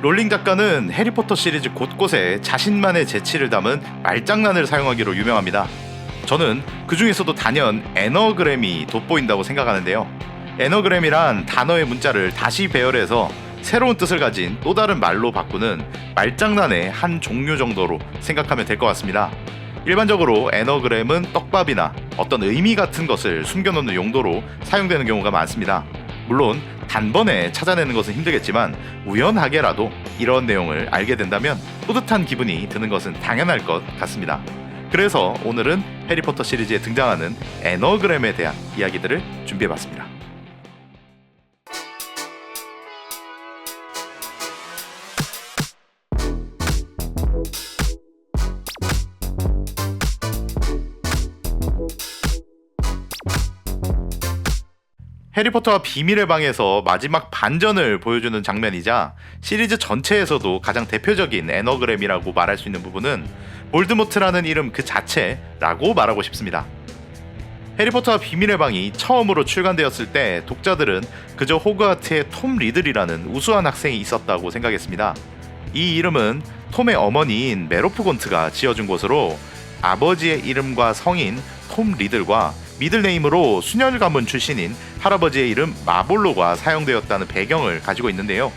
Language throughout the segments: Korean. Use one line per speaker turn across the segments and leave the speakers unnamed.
롤링 작가는 해리포터 시리즈 곳곳에 자신만의 재치를 담은 말장난을 사용하기로 유명합니다. 저는 그 중에서도 단연 에너그램이 돋보인다고 생각하는데요. 에너그램이란 단어의 문자를 다시 배열해서 새로운 뜻을 가진 또 다른 말로 바꾸는 말장난의 한 종류 정도로 생각하면 될 것 같습니다. 일반적으로 에너그램은 떡밥이나 어떤 의미 같은 것을 숨겨놓는 용도로 사용되는 경우가 많습니다. 물론 단번에 찾아내는 것은 힘들겠지만 우연하게라도 이런 내용을 알게 된다면 뿌듯한 기분이 드는 것은 당연할 것 같습니다. 그래서 오늘은 해리포터 시리즈에 등장하는 에너그램에 대한 이야기들을 준비해봤습니다. 해리포터와 비밀의 방에서 마지막 반전을 보여주는 장면이자 시리즈 전체에서도 가장 대표적인 에너그램이라고 말할 수 있는 부분은 볼드모트라는 이름 그 자체라고 말하고 싶습니다. 해리포터와 비밀의 방이 처음으로 출간되었을 때 독자들은 그저 호그와트의 톰 리들이라는 우수한 학생이 있었다고 생각했습니다. 이 이름은 톰의 어머니인 메로프 곤트가 지어준 것으로 아버지의 이름과 성인 톰 리들과 미들네임으로 수녀 가문 출신인 할아버지의 이름 마볼로가 사용되었다는 배경을 가지고 있는데요.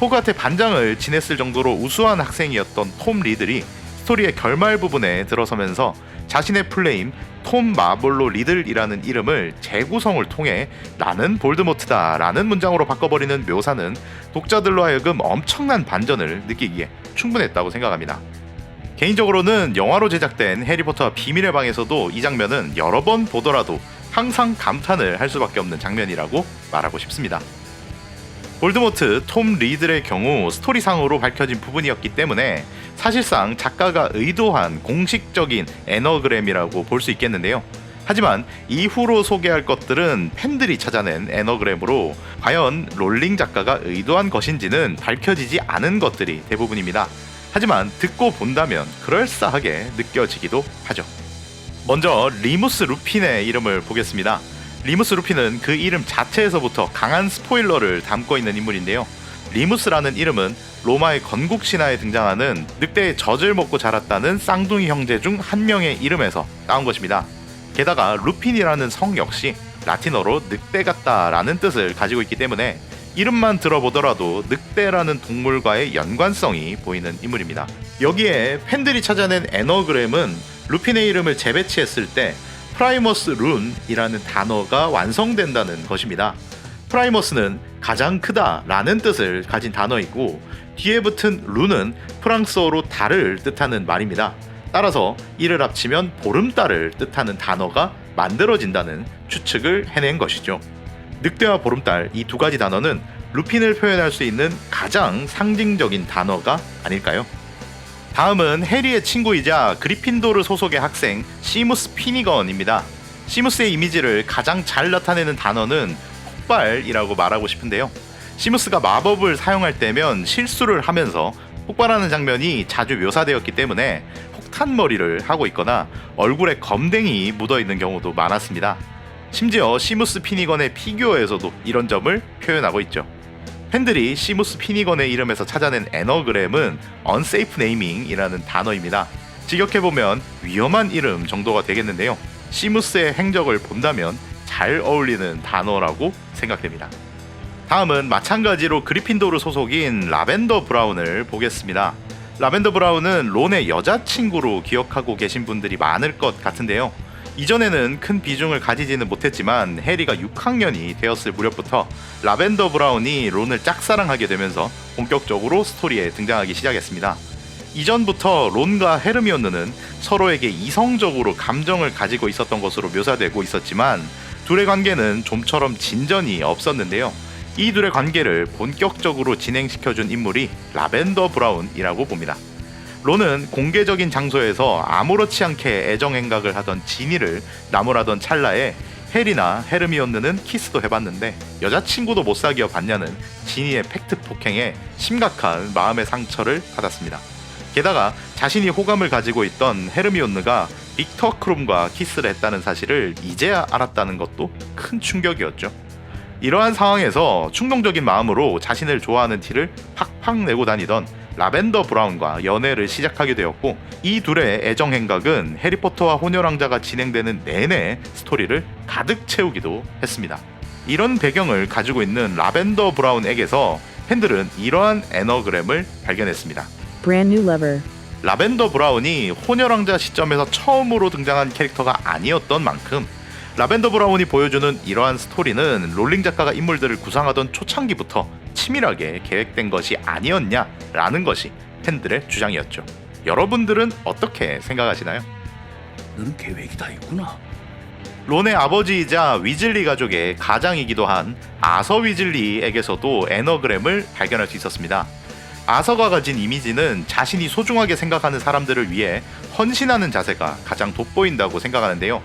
호그와트의 반장을 지냈을 정도로 우수한 학생이었던 톰 리들이 스토리의 결말 부분에 들어서면서 자신의 플레임 톰 마볼로 리들이라는 이름을 재구성을 통해 나는 볼드모트다 라는 문장으로 바꿔버리는 묘사는 독자들로 하여금 엄청난 반전을 느끼기에 충분했다고 생각합니다. 개인적으로는 영화로 제작된 해리포터와 비밀의 방에서도 이 장면은 여러 번 보더라도 항상 감탄을 할 수밖에 없는 장면이라고 말하고 싶습니다. 볼드모트 톰 리들의 경우 스토리상으로 밝혀진 부분이었기 때문에 사실상 작가가 의도한 공식적인 에너그램이라고 볼 수 있겠는데요. 하지만 이후로 소개할 것들은 팬들이 찾아낸 에너그램으로 과연 롤링 작가가 의도한 것인지는 밝혀지지 않은 것들이 대부분입니다. 하지만 듣고 본다면 그럴싸하게 느껴지기도 하죠. 먼저 리무스 루핀의 이름을 보겠습니다. 리무스 루핀은 그 이름 자체에서부터 강한 스포일러를 담고 있는 인물인데요. 리무스라는 이름은 로마의 건국 신화에 등장하는 늑대의 젖을 먹고 자랐다는 쌍둥이 형제 중 한 명의 이름에서 따온 것입니다. 게다가 루핀이라는 성 역시 라틴어로 늑대 같다라는 뜻을 가지고 있기 때문에 이름만 들어보더라도 늑대라는 동물과의 연관성이 보이는 인물입니다. 여기에 팬들이 찾아낸 에너그램은 루핀의 이름을 재배치했을 때 프라이머스 룬이라는 단어가 완성된다는 것입니다. 프라이머스는 가장 크다라는 뜻을 가진 단어이고 뒤에 붙은 룬은 프랑스어로 달을 뜻하는 말입니다. 따라서 이를 합치면 보름달을 뜻하는 단어가 만들어진다는 추측을 해낸 것이죠. 늑대와 보름달 이 두 가지 단어는 루핀을 표현할 수 있는 가장 상징적인 단어가 아닐까요? 다음은 해리의 친구이자 그리핀도르 소속의 학생 시무스 피니건입니다. 시무스의 이미지를 가장 잘 나타내는 단어는 폭발이라고 말하고 싶은데요. 시무스가 마법을 사용할 때면 실수를 하면서 폭발하는 장면이 자주 묘사되었기 때문에 폭탄 머리를 하고 있거나 얼굴에 검댕이 묻어 있는 경우도 많았습니다. 심지어 시무스 피니건의 피규어에서도 이런 점을 표현하고 있죠. 팬들이 시무스 피니건의 이름에서 찾아낸 에너그램은 unsafe naming이라는 단어입니다. 직역해보면 위험한 이름 정도가 되겠는데요. 시무스의 행적을 본다면 잘 어울리는 단어라고 생각됩니다. 다음은 마찬가지로 그리핀도르 소속인 라벤더 브라운을 보겠습니다. 라벤더 브라운은 론의 여자친구로 기억하고 계신 분들이 많을 것 같은데요. 이전에는 큰 비중을 가지지는 못했지만 해리가 6학년이 되었을 무렵부터 라벤더 브라운이 론을 짝사랑하게 되면서 본격적으로 스토리에 등장하기 시작했습니다. 이전부터 론과 헤르미온느는 서로에게 이성적으로 감정을 가지고 있었던 것으로 묘사되고 있었지만 둘의 관계는 좀처럼 진전이 없었는데요. 이 둘의 관계를 본격적으로 진행시켜준 인물이 라벤더 브라운이라고 봅니다. 론은 공개적인 장소에서 아무렇지 않게 애정 행각을 하던 지니를 나무라던 찰나에 해리나 헤르미온느는 키스도 해봤는데 여자친구도 못 사귀어 봤냐는 지니의 팩트 폭행에 심각한 마음의 상처를 받았습니다. 게다가 자신이 호감을 가지고 있던 헤르미온느가 빅터 크롬과 키스를 했다는 사실을 이제야 알았다는 것도 큰 충격이었죠. 이러한 상황에서 충동적인 마음으로 자신을 좋아하는 티를 팍팍 내고 다니던 라벤더 브라운과 연애를 시작하게 되었고 이 둘의 애정 행각은 해리포터와 혼혈왕자가 진행되는 내내 스토리를 가득 채우기도 했습니다. 이런 배경을 가지고 있는 라벤더 브라운에게서 팬들은 이러한 애너그램을 발견했습니다.
Brand new lover.
라벤더 브라운이 혼혈왕자 시점에서 처음으로 등장한 캐릭터가 아니었던 만큼 라벤더 브라운이 보여주는 이러한 스토리는 롤링 작가가 인물들을 구상하던 초창기부터 치밀하게 계획된 것이 아니었냐라는 것이 팬들의 주장이었죠. 여러분들은 어떻게 생각하시나요?
넌 계획이 다 있구나.
론의 아버지이자 위즐리 가족의 가장이기도 한 아서 위즐리에게서도 애너그램을 발견할 수 있었습니다. 아서가 가진 이미지는 자신이 소중하게 생각하는 사람들을 위해 헌신하는 자세가 가장 돋보인다고 생각하는데요.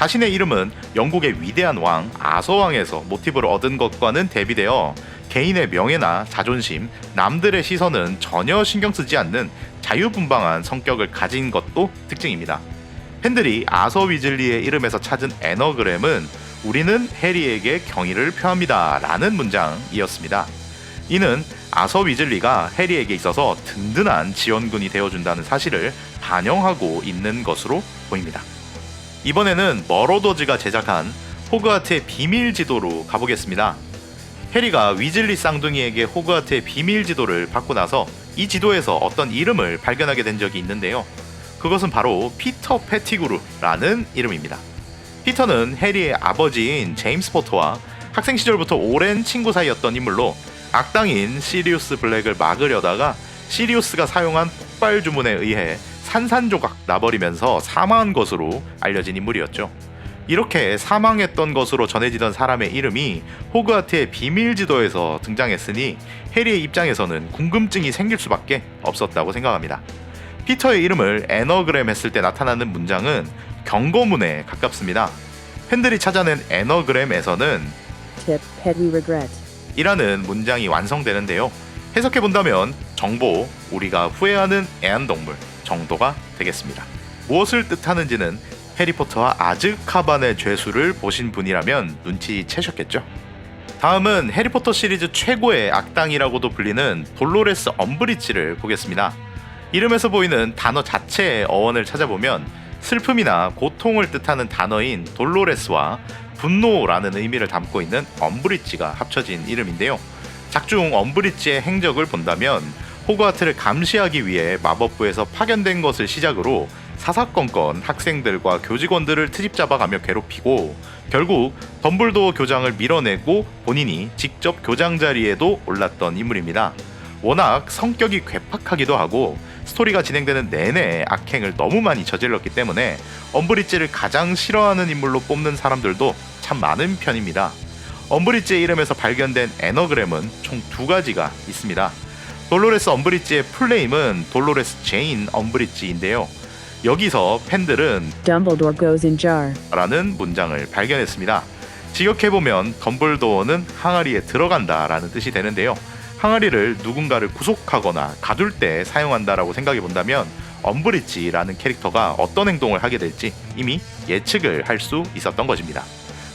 자신의 이름은 영국의 위대한 왕 아서왕에서 모티브를 얻은 것과는 대비되어 개인의 명예나 자존심, 남들의 시선은 전혀 신경 쓰지 않는 자유분방한 성격을 가진 것도 특징입니다. 팬들이 아서 위즐리의 이름에서 찾은 애너그램은 우리는 해리에게 경의를 표합니다 라는 문장이었습니다. 이는 아서 위즐리가 해리에게 있어서 든든한 지원군이 되어준다는 사실을 반영하고 있는 것으로 보입니다. 이번에는 머로더즈가 제작한 호그와트의 비밀 지도로 가보겠습니다. 해리가 위즐리 쌍둥이에게 호그와트의 비밀 지도를 받고 나서 이 지도에서 어떤 이름을 발견하게 된 적이 있는데요. 그것은 바로 피터 패티그루라는 이름입니다. 피터는 해리의 아버지인 제임스 포터와 학생 시절부터 오랜 친구 사이였던 인물로 악당인 시리우스 블랙을 막으려다가 시리우스가 사용한 폭발 주문에 의해 산산조각 나버리면서 사망한 것으로 알려진 인물이었죠. 이렇게 사망했던 것으로 전해지던 사람의 이름이 호그와트의 비밀 지도에서 등장했으니 해리의 입장에서는 궁금증이 생길 수밖에 없었다고 생각합니다. 피터의 이름을 애너그램 했을 때 나타나는 문장은 경고문에 가깝습니다. 팬들이 찾아낸
regret.
이라는 문장이 완성되는데요. 해석해 본다면 정보, 우리가 후회하는 애완동물 정도가 되겠습니다. 무엇을 뜻하는지는 해리포터와 아즈카반의 죄수를 보신 분이라면 눈치채셨겠죠. 다음은 해리포터 시리즈 최고의 악당이라고도 불리는 돌로레스 엄브리치를 보겠습니다. 이름에서 보이는 단어 자체의 어원을 찾아보면 슬픔이나 고통을 뜻하는 단어인 돌로레스와 분노라는 의미를 담고 있는 엄브리치가 합쳐진 이름인데요. 작중 엄브리치의 행적을 본다면 호그와트를 감시하기 위해 마법부에서 파견된 것을 시작으로 사사건건 학생들과 교직원들을 트집 잡아가며 괴롭히고 결국 덤블도어 교장을 밀어내고 본인이 직접 교장 자리에도 올랐던 인물입니다. 워낙 성격이 괴팍하기도 하고 스토리가 진행되는 내내 악행을 너무 많이 저질렀기 때문에 엄브리지를 가장 싫어하는 인물로 뽑는 사람들도 참 많은 편입니다. 엄브리지의 이름에서 발견된 애너그램은 총 두 가지가 있습니다. 돌로레스 엄브리지의 풀네임은 돌로레스 제인 엄브리지인데요. 여기서 팬들은
Dumbledore goes in jar.
라는 문장을 발견했습니다. 직역해보면 덤블도어는 항아리에 들어간다 라는 뜻이 되는데요. 항아리를 누군가를 구속하거나 가둘 때 사용한다라고 생각해 본다면 엄브리지라는 캐릭터가 어떤 행동을 하게 될지 이미 예측을 할 수 있었던 것입니다.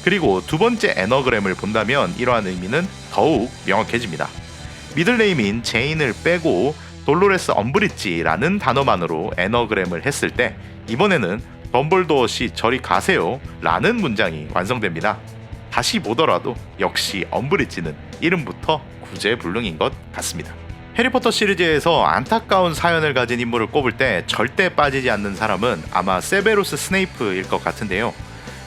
그리고 두 번째 애너그램을 본다면 이러한 의미는 더욱 명확해집니다. 미들네임인 제인을 빼고 돌로레스 엄브리지라는 단어만으로 애너그램을 했을 때 이번에는 덤블도어 씨 저리 가세요 라는 문장이 완성됩니다. 다시 보더라도 역시 엄브리지는 이름부터 구제불능인 것 같습니다. 해리포터 시리즈에서 안타까운 사연을 가진 인물을 꼽을 때 절대 빠지지 않는 사람은 아마 세베로스 스네이프일 것 같은데요.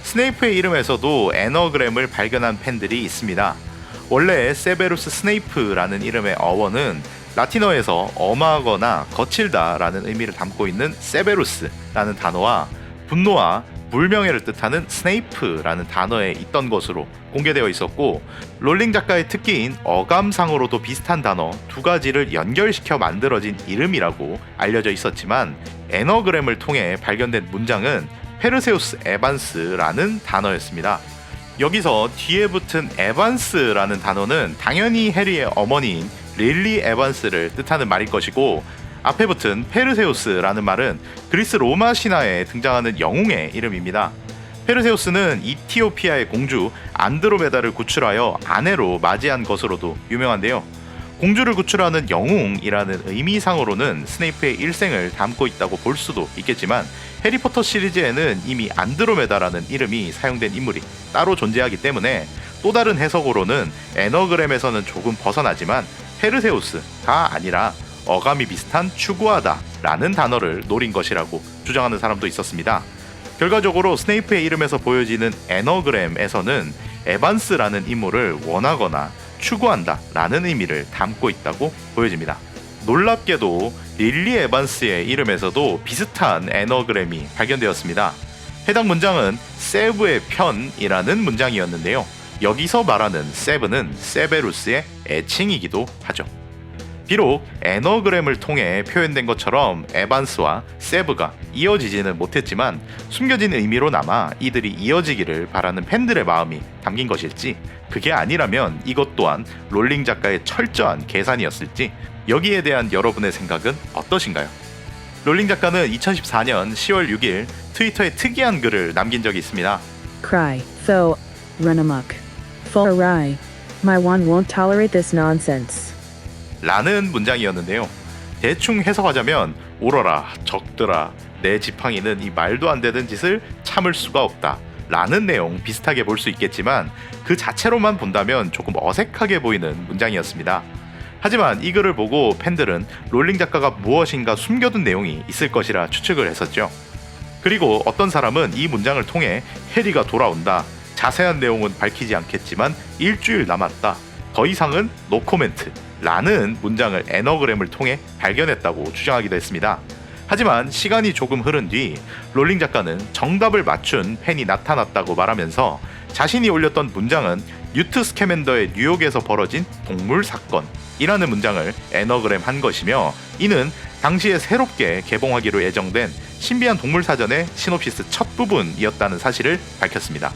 스네이프의 이름에서도 애너그램을 발견한 팬들이 있습니다. 원래 세베루스 스네이프라는 이름의 어원은 라틴어에서 엄하거나 거칠다라는 의미를 담고 있는 세베루스라는 단어와 분노와 불명예를 뜻하는 스네이프라는 단어에 있던 것으로 공개되어 있었고 롤링 작가의 특기인 어감상으로도 비슷한 단어 두 가지를 연결시켜 만들어진 이름이라고 알려져 있었지만 애너그램을 통해 발견된 문장은 페르세우스 에반스라는 단어였습니다. 여기서 뒤에 붙은 에반스라는 단어는 당연히 해리의 어머니인 릴리 에반스를 뜻하는 말일 것이고 앞에 붙은 페르세우스라는 말은 그리스 로마 신화에 등장하는 영웅의 이름입니다. 페르세우스는 이티오피아의 공주 안드로메다를 구출하여 아내로 맞이한 것으로도 유명한데요. 공주를 구출하는 영웅이라는 의미상으로는 스네이프의 일생을 담고 있다고 볼 수도 있겠지만 해리포터 시리즈에는 이미 안드로메다라는 이름이 사용된 인물이 따로 존재하기 때문에 또 다른 해석으로는 에너그램에서는 조금 벗어나지만 페르세우스가 아니라 어감이 비슷한 추구하다라는 단어를 노린 것이라고 주장하는 사람도 있었습니다. 결과적으로 스네이프의 이름에서 보여지는 에너그램에서는 에반스라는 인물을 원하거나 추구한다라는 의미를 담고 있다고 보여집니다. 놀랍게도 릴리 에반스의 이름에서도 비슷한 에너그램이 발견되었습니다. 해당 문장은 세브의 편이라는 문장이었는데요. 여기서 말하는 세브는 세베루스의 애칭이기도 하죠. 비록 에너그램을 통해 표현된 것처럼 에반스와 세브가 이어지지는 못했지만 숨겨진 의미로 남아 이들이 이어지기를 바라는 팬들의 마음이 담긴 것일지 그게 아니라면 이것 또한 롤링 작가의 철저한 계산이었을지 여기에 대한 여러분의 생각은 어떠신가요? 롤링 작가는 2014년 10월 6일 트위터에 특이한 글을 남긴 적이 있습니다.
Cry, tho, run amok. Full awry. My one won't tolerate this nonsense.
라는 문장이었는데요. 대충 해석하자면 오러라 적들아 내 지팡이는 이 말도 안 되는 짓을 참을 수가 없다. 라는 내용 비슷하게 볼 수 있겠지만 그 자체로만 본다면 조금 어색하게 보이는 문장이었습니다. 하지만 이 글을 보고 팬들은 롤링 작가가 무엇인가 숨겨둔 내용이 있을 것이라 추측을 했었죠. 그리고 어떤 사람은 이 문장을 통해 해리가 돌아온다. 자세한 내용은 밝히지 않겠지만 일주일 남았다. 더 이상은 노 코멘트. 라는 문장을 에너그램을 통해 발견했다고 주장하기도 했습니다. 하지만 시간이 조금 흐른 뒤 롤링 작가는 정답을 맞춘 팬이 나타났다고 말하면서 자신이 올렸던 문장은 뉴트 스캐맨더의 뉴욕에서 벌어진 동물 사건이라는 문장을 에너그램 한 것이며 이는 당시에 새롭게 개봉하기로 예정된 신비한 동물 사전의 시놉시스 첫 부분이었다는 사실을 밝혔습니다.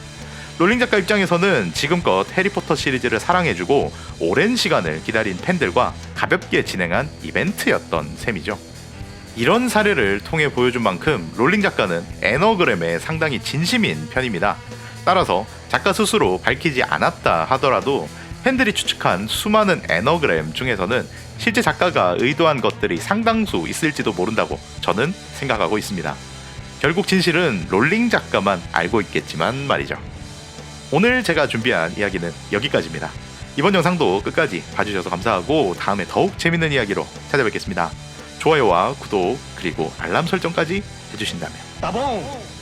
롤링 작가 입장에서는 지금껏 해리포터 시리즈를 사랑해주고 오랜 시간을 기다린 팬들과 가볍게 진행한 이벤트였던 셈이죠. 이런 사례를 통해 보여준 만큼 롤링 작가는 에너그램에 상당히 진심인 편입니다. 따라서 작가 스스로 밝히지 않았다 하더라도 팬들이 추측한 수많은 에너그램 중에서는 실제 작가가 의도한 것들이 상당수 있을지도 모른다고 저는 생각하고 있습니다. 결국 진실은 롤링 작가만 알고 있겠지만 말이죠. 오늘 제가 준비한 이야기는 여기까지입니다. 이번 영상도 끝까지 봐주셔서 감사하고 다음에 더욱 재밌는 이야기로 찾아뵙겠습니다. 좋아요와 구독 그리고 알람 설정까지 해주신다면
따봉!